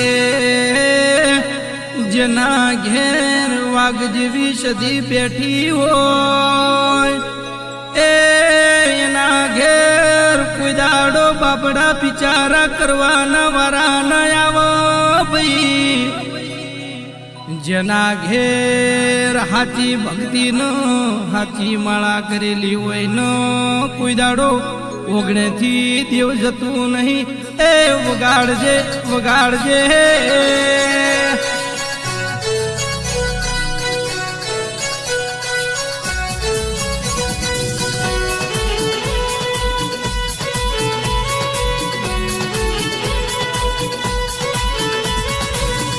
કે જેના ઘેર વાઘ જેવી સદી બેઠી હોય. એના ઘેર કોઈ દાડો બાપડા બિચારા કરવાના વારા ન આવો ભાઈ. જેના ઘેર હાચી ભક્તિ ન હાચી માળા કરેલી હોય ન કોઈ ઓગણેથી દેવ જતું નહીં. એ વગાડજે વગાડજે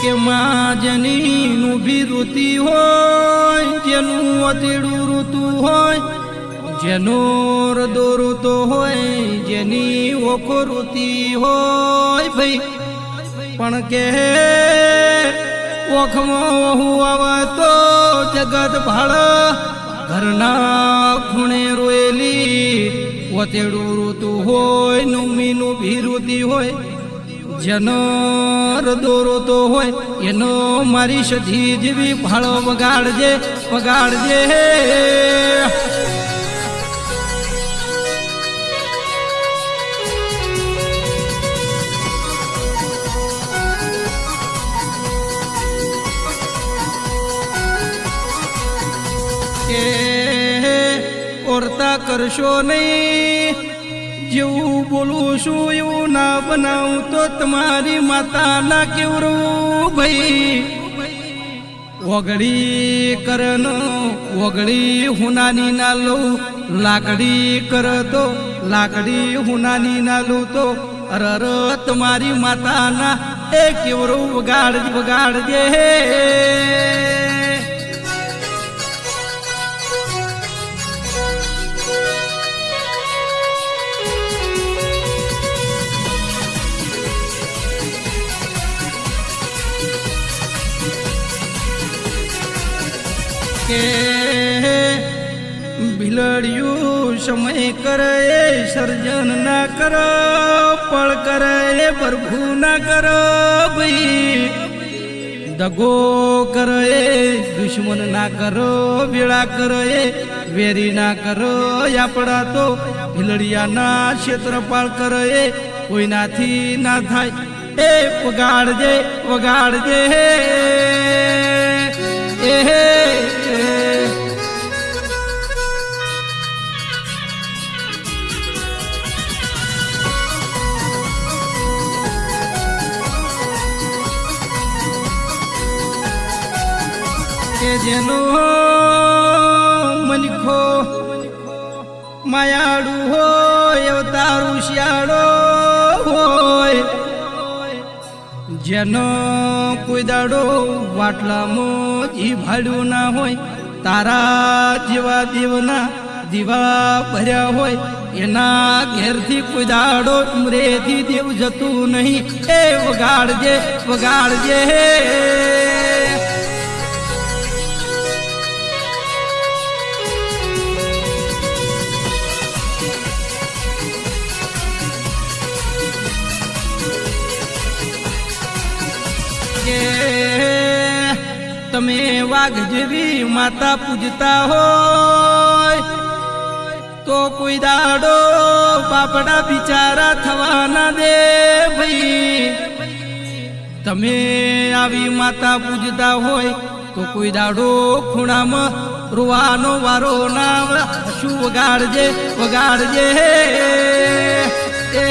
કે માં જેની બી ઋતુ હોય, જેનું અતેડું ઋતુ હોય જેનો રદો હોય, જેની ઓખો હોય ભાઈ. પણ કે ઓખમાં જગત ભાળ. ઘરના ખૂણે રોયેલી વતેડું ઋતુ હોય, નુમીનું ભી ઋતિ હોય જેનો દોરતો હોય, એનો મારી સધી જેવી ભાળો વગાડજે વગાડજે. ઓરતા કરશો નહીં. જેવું બોલું છું એવું ના બનાવું તો તમારી માતા ના કેવરું ભાઈ. વગડી કરનો વગડી હુનાની ના લઉં લાકડી કર તો લાકડી હુનાની ના લઉં તો અરર તમારી માતાના એ કેવરું વગાડ વગાડજે. કે ભીલડિયું સમય કરે, સર્જન ના કરો, પળ કરે, પ્રભુ ના કરો, ભાઈ. દગો કરે, દુશ્મન ના કરો, વેળા કરે, વેરી ના કરો. આપણા તો ભીલડિયાના ક્ષેત્રપાળ કરે, કોઈનાથી ના થાય. એ વગાડજે વગાડજે. એ જેનો મનખો માયાળુ હોય, અવતારું શિયાળો હોય. જેનો કોઈ દાડો વાટલામાં જી ભાડ્યું ના હોય, તારા જેવા દેવના દીવા ભર્યા હોય, એના ઘેરથી કોઈ દાડો ઉમરેથી દેવ જતું નહીં. વગાડજે વગાડજે. કે તમે વાઘ જેવી માતા પૂજતા હોય તો કોઈ દાડો બાપડા બિચારા થવાના દે ભાઈ. તમે આવી માતા પૂજતા હોય તો કોઈ દાડો ખૂણામાં રોવાનો વારો ના શું વગાડજે વગાડજે. એ